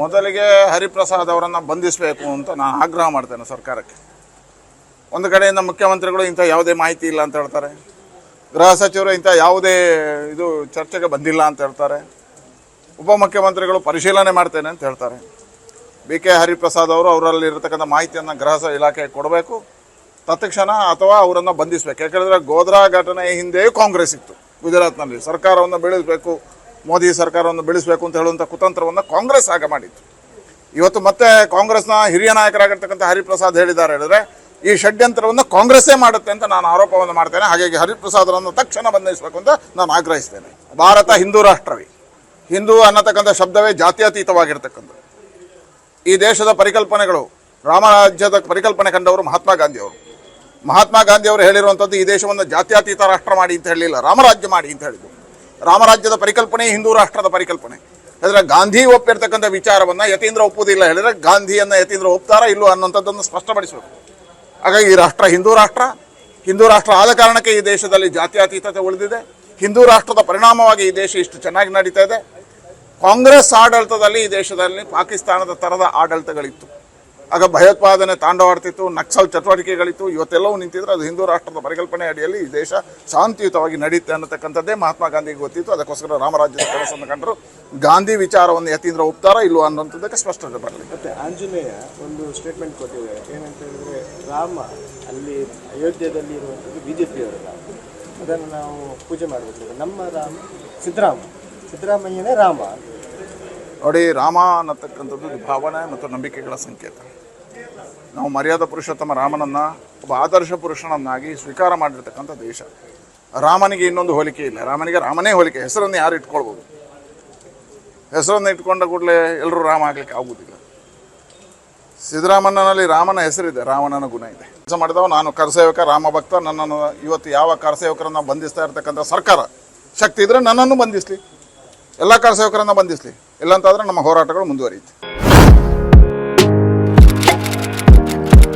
ಮೊದಲಿಗೆ ಹರಿಪ್ರಸಾದ್ ಅವರನ್ನು ಬಂಧಿಸಬೇಕು ಅಂತ ನಾನು ಆಗ್ರಹ ಮಾಡ್ತೇನೆ ಸರ್ಕಾರಕ್ಕೆ. ಒಂದು ಕಡೆಯಿಂದ ಮುಖ್ಯಮಂತ್ರಿಗಳು ಇಂಥ ಯಾವುದೇ ಮಾಹಿತಿ ಇಲ್ಲ ಅಂತ ಹೇಳ್ತಾರೆ. ಗೃಹ ಸಚಿವರು ಇಂಥ ಯಾವುದೇ ಇದು ಚರ್ಚೆಗೆ ಬಂದಿಲ್ಲ ಅಂತ ಹೇಳ್ತಾರೆ. ಉಪಮುಖ್ಯಮಂತ್ರಿಗಳು ಪರಿಶೀಲನೆ ಮಾಡ್ತೇನೆ ಅಂತ ಹೇಳ್ತಾರೆ. ಬಿ ಕೆ ಹರಿಪ್ರಸಾದ್ ಅವರು ಅವರಲ್ಲಿ ಇರತಕ್ಕಂಥ ಮಾಹಿತಿಯನ್ನು ಗೃಹ ಇಲಾಖೆಗೆ ಕೊಡಬೇಕು. ತತ್ಕ್ಷಣ ಅಥವಾ ಅವರನ್ನು ಬಂಧಿಸಬೇಕು. ಯಾಕೆಂದರೆ ಗೋಧ್ರಾ ಘಟನೆ ಹಿಂದೆಯೂ ಕಾಂಗ್ರೆಸ್ ಇತ್ತು ಗುಜರಾತ್ನಲ್ಲಿ. ಸರ್ಕಾರವನ್ನು ಬೆಳೆಸಬೇಕು. ಮೋದಿ ಸರ್ಕಾರವನ್ನು ಬೆಳೆಸಬೇಕು ಅಂತ ಹೇಳುವಂಥ ಕುತಂತ್ರವನ್ನು ಕಾಂಗ್ರೆಸ್ ಆಗ ಮಾಡಿತ್ತು. ಇವತ್ತು ಮತ್ತೆ ಕಾಂಗ್ರೆಸ್ನ ಹಿರಿಯ ನಾಯಕರಾಗಿರ್ತಕ್ಕಂಥ ಹರಿಪ್ರಸಾದ್ ಹೇಳಿದ್ದಾರೆ ಹೇಳಿದ್ರೆ, ಈ ಷಡ್ಯಂತ್ರವನ್ನು ಕಾಂಗ್ರೆಸ್ಸೇ ಮಾಡುತ್ತೆ ಅಂತ ನಾನು ಆರೋಪವನ್ನು ಮಾಡ್ತೇನೆ. ಹಾಗಾಗಿ ಹರಿಪ್ರಸಾದರನ್ನು ತಕ್ಷಣ ಬಂಧಿಸಬೇಕು ಅಂತ ನಾನು ಆಗ್ರಹಿಸ್ತೇನೆ. ಭಾರತ ಹಿಂದೂ ರಾಷ್ಟ್ರವೇ. ಹಿಂದೂ ಅನ್ನತಕ್ಕಂಥ ಶಬ್ದವೇ ಜಾತ್ಯತೀತವಾಗಿರ್ತಕ್ಕಂಥ ಈ ದೇಶದ ಪರಿಕಲ್ಪನೆಗಳು ರಾಮರಾಜ್ಯದ ಪರಿಕಲ್ಪನೆ ಕಂಡವರು ಮಹಾತ್ಮ ಗಾಂಧಿಯವರು. ಮಹಾತ್ಮ ಗಾಂಧಿಯವರು ಹೇಳಿರುವಂಥದ್ದು, ಈ ದೇಶವನ್ನು ಜಾತ್ಯಾತೀತ ರಾಷ್ಟ್ರ ಮಾಡಿ ಅಂತ ಹೇಳಲಿಲ್ಲ ರಾಮರಾಜ್ಯ ಮಾಡಿ ಅಂತ ಹೇಳಿದ್ರು. ರಾಮರಾಜ್ಯದ ಪರಿಕಲ್ಪನೆ, ಹಿಂದೂ ರಾಷ್ಟ್ರದ ಪರಿಕಲ್ಪನೆ. ಹೇಳಿದ್ರೆ ಗಾಂಧಿ ಒಪ್ಪಿರ್ತಕ್ಕಂಥ ವಿಚಾರವನ್ನು ಯತೀಂದ್ರ ಒಪ್ಪುವುದಿಲ್ಲ. ಹೇಳಿದ್ರೆ ಗಾಂಧಿಯನ್ನು ಯತೀಂದ್ರ ಒಪ್ತಾರ ಇಲ್ಲೋ ಅನ್ನೋಂಥದ್ದನ್ನು ಸ್ಪಷ್ಟಪಡಿಸಬೇಕು. ಹಾಗಾಗಿ ಈ ರಾಷ್ಟ್ರ ಹಿಂದೂ ರಾಷ್ಟ್ರ. ಹಿಂದೂ ರಾಷ್ಟ್ರ ಆದ ಕಾರಣಕ್ಕೆ ಈ ದೇಶದಲ್ಲಿ ಜಾತ್ಯತೀತತೆ ಉಳಿದಿದೆ. ಹಿಂದೂ ರಾಷ್ಟ್ರದ ಪರಿಣಾಮವಾಗಿ ಈ ದೇಶ ಇಷ್ಟು ಚೆನ್ನಾಗಿ ನಡೀತಾ ಇದೆ. ಕಾಂಗ್ರೆಸ್ ಆಡಳಿತದಲ್ಲಿ ಈ ದೇಶದಲ್ಲಿ ಪಾಕಿಸ್ತಾನದ ಥರದ ಆಡಳಿತಗಳಿತ್ತು. ಆಗ ಭಯೋತ್ಪಾದನೆ ತಾಂಡವಾಡ್ತಿತ್ತು ನಕ್ಸಲ್ ಚಟುವಟಿಕೆಗಳಿತ್ತು ಇವತ್ತೆಲ್ಲವೂ ನಿಂತಿದ್ರೆ ಅದು ಹಿಂದೂ ರಾಷ್ಟ್ರದ ಪರಿಕಲ್ಪನೆ ಅಡಿಯಲ್ಲಿ ಈ ದೇಶ ಶಾಂತಿಯುತವಾಗಿ ನಡೆಯುತ್ತೆ ಅನ್ನತಕ್ಕಂಥದ್ದೇ ಮಹಾತ್ಮ ಗಾಂಧಿಗೆ ಗೊತ್ತಿತ್ತು. ಅದಕ್ಕೋಸ್ಕರ ರಾಮರಾಜ್ಯದ ಕೆಲಸವನ್ನು ಕಂಡರು. ಗಾಂಧಿ ವಿಚಾರವನ್ನು ಯತೀಂದ್ರ ಒಪ್ತಾರ ಇಲ್ವೋ ಅನ್ನೋಂಥದ್ದಕ್ಕೆ ಸ್ಪಷ್ಟತೆ ಬರಲಿ ಮತ್ತೆ ಆಂಜನೇಯ ಒಂದು ಸ್ಟೇಟ್ಮೆಂಟ್ ಕೊಟ್ಟಿದ್ದಾರೆ. ಏನಂತ ಹೇಳಿದ್ರೆ ರಾಮ ಅಲ್ಲಿ ಅಯೋಧ್ಯೆಯಲ್ಲಿ ಇರುವಂಥದ್ದು ಬಿ ಜೆ ಪಿಯವರ ರಾಮ ಅದನ್ನು ನಾವು ಪೂಜೆ ಮಾಡಬೇಕು ನಮ್ಮ ರಾಮ ಸಿದ್ದರಾಮ ಸಿದ್ದರಾಮಯ್ಯನೇ ರಾಮ ನೋಡಿ ರಾಮ ಅನ್ನತಕ್ಕಂಥದ್ದು ಭಾವನೆ ಮತ್ತು ನಂಬಿಕೆಗಳ ಸಂಕೇತ. ನಾವು ಮರ್ಯಾದ ಪುರುಷೋತ್ತಮ ರಾಮನನ್ನ, ಒಬ್ಬ ಆದರ್ಶ ಪುರುಷನನ್ನಾಗಿ ಸ್ವೀಕಾರ ಮಾಡಿರ್ತಕ್ಕಂಥ ದೇಶ. ರಾಮನಿಗೆ ಇನ್ನೊಂದು ಹೋಲಿಕೆ ಇಲ್ಲ. ರಾಮನಿಗೆ ರಾಮನೇ ಹೋಲಿಕೆ. ಹೆಸರನ್ನು ಯಾರು ಇಟ್ಕೊಳ್ಬೋದು? ಹೆಸರನ್ನು ಇಟ್ಕೊಂಡ ಕೂಡಲೇ ಎಲ್ಲರೂ ರಾಮ ಆಗ್ಲಿಕ್ಕೆ ಆಗುವುದಿಲ್ಲ ಸಿದ್ದರಾಮಣ್ಣನಲ್ಲಿ ರಾಮನ ಹೆಸರಿದೆ. ರಾವಣನ ಗುಣ ಇದೆ. ಕೆಲಸ ಮಾಡಿದವ ನಾನು ಕರಸೇವಕ, ರಾಮ ಭಕ್ತ. ನನ್ನನ್ನು ಇವತ್ತು ಯಾವ ಕರಸೇವಕರನ್ನು ಬಂಧಿಸ್ತಾ ಇರತಕ್ಕಂಥ ಸರ್ಕಾರ? ಶಕ್ತಿ ಇದ್ರೆ ನನ್ನನ್ನು ಬಂಧಿಸಲಿ. ಎಲ್ಲ ಕರಸೇವಕರನ್ನು ಬಂಧಿಸಲಿ. ಇಲ್ಲಂತಾದ್ರೆ ನಮ್ಮ ಹೋರಾಟಗಳು ಮುಂದುವರಿಯುತ್ತೆ.